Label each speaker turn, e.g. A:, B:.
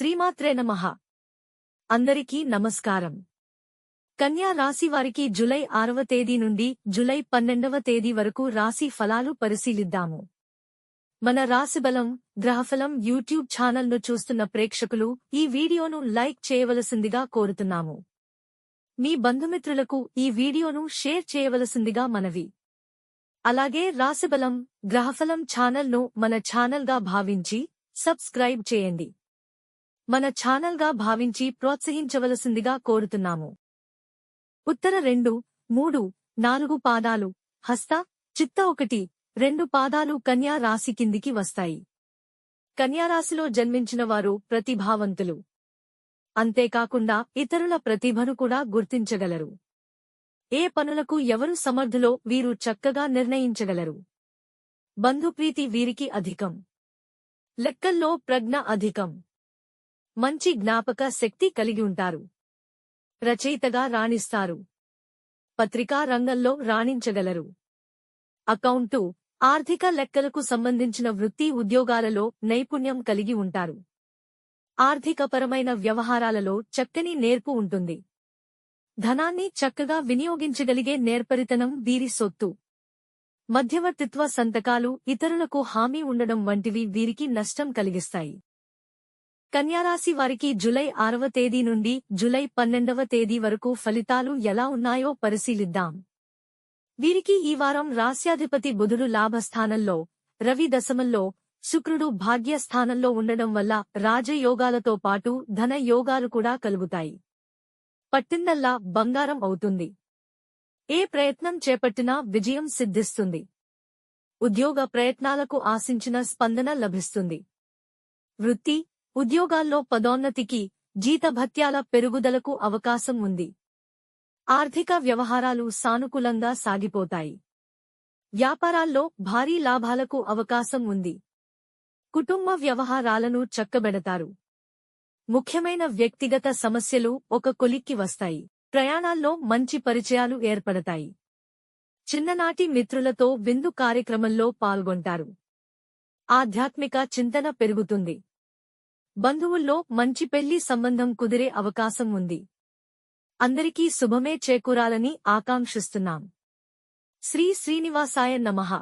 A: శ్రీమాత్రే నమః. అందరికీ నమస్కారం. కన్యా రాశి వారికి జులై ఆరవ తేదీ నుండి జులై పన్నెండవ తేదీ వరకు రాశి ఫలాలు పరిశీలిద్దాము. మన రాశిబలం గ్రహఫలం యూట్యూబ్ ఛానల్ను చూస్తున్న ప్రేక్షకులు ఈ వీడియోను లైక్ చేయవలసిందిగా కోరుతున్నాము. మీ బంధుమిత్రులకు ఈ వీడియోను షేర్ చేయవలసిందిగా మనవి. అలాగే రాశిబలం గ్రహఫలం ఛానల్ను మన ఛానల్గా భావించి సబ్స్క్రైబ్ చేయండి. మన ఛానల్గా భావించి ప్రోత్సహించవలసిందిగా కోరుతున్నాము. ఉత్తర రెండు మూడు నాలుగు పాదాలు హస్త చిత్త ఒకటి రెండు పాదాలు కన్యా రాశి కిందికి వస్తాయి. కన్యారాశిలో జన్మించిన వారు ప్రతిభావంతులు. అంతేకాకుండా ఇతరుల ప్రతిభను కూడా గుర్తించగలరు. ఏ పనులకు ఎవరు సమర్థులో వీరు చక్కగా నిర్ణయించగలరు. బంధుప్రీతి వీరికి అధికం. లెక్కల్లో ప్రజ్ఞ అధికం. మంచి జ్ఞాపక శక్తి కలిగి ఉంటారు. రచయితగా రాణిస్తారు. పత్రికా రంగంలో రాణించగలరు. అకౌంటు ఆర్థిక లెక్కలకు సంబంధించిన వృత్తి ఉద్యోగాలలో నైపుణ్యం కలిగి ఉంటారు. ఆర్థికపరమైన వ్యవహారాలలో చక్కని నేర్పు ఉంటుంది. ధనాన్ని చక్కగా వినియోగించగలిగే నేర్పరితనం వీరి సొత్తు. మధ్యవర్తిత్వ సంతకాలు ఇతరులకు హామీ ఉండడం వంటివి వీరికి నష్టం కలిగిస్తాయి. కన్యారాశి వారికి జులై ఆరవ తేదీ నుండి జులై పన్నెండవ తేదీ వరకు ఫలితాలు ఎలా ఉన్నాయో పరిశీలిద్దాం. వీరికి ఈ వారం రాస్యాధిపతి బుధుడు లాభస్థానంలో రవి దశమంలో శుక్రుడు భాగ్యస్థానంలో ఉండడం వల్ల రాజయోగాలతో పాటు ధన యోగాలు కూడా కలుగుతాయి. పట్టిందల్లా బంగారం అవుతుంది. ఏ ప్రయత్నం చేపట్టినా విజయం సిద్ధిస్తుంది. ఉద్యోగ ప్రయత్నాలకు ఆశించిన స్పందన లభిస్తుంది. వృత్తి ఉద్యోగాల్లో పదోన్నతికి జీతభత్యాల పెరుగుదలకు అవకాశం ఉంది. ఆర్థిక వ్యవహారాలు సానుకూలంగా సాగిపోతాయి. వ్యాపారాల్లో భారీ లాభాలకు అవకాశం ఉంది. కుటుంబ వ్యవహారాలను చక్కబెడతారు. ముఖ్యమైన వ్యక్తిగత సమస్యలు ఒక కొలిక్కి వస్తాయి. ప్రయాణాల్లో మంచి పరిచయాలు ఏర్పడతాయి. చిన్ననాటి మిత్రులతో విందు కార్యక్రమంలో పాల్గొంటారు. ఆధ్యాత్మిక చింతన పెరుగుతుంది. బంధువుల్లో మంచి పెళ్ళి సంబంధం కుదిరే అవకాశం ఉంది. అందరికీ శుభమే చేకూరాలని ఆకాంక్షిస్తున్నాం. శ్రీ శ్రీనివాసాయ నమః.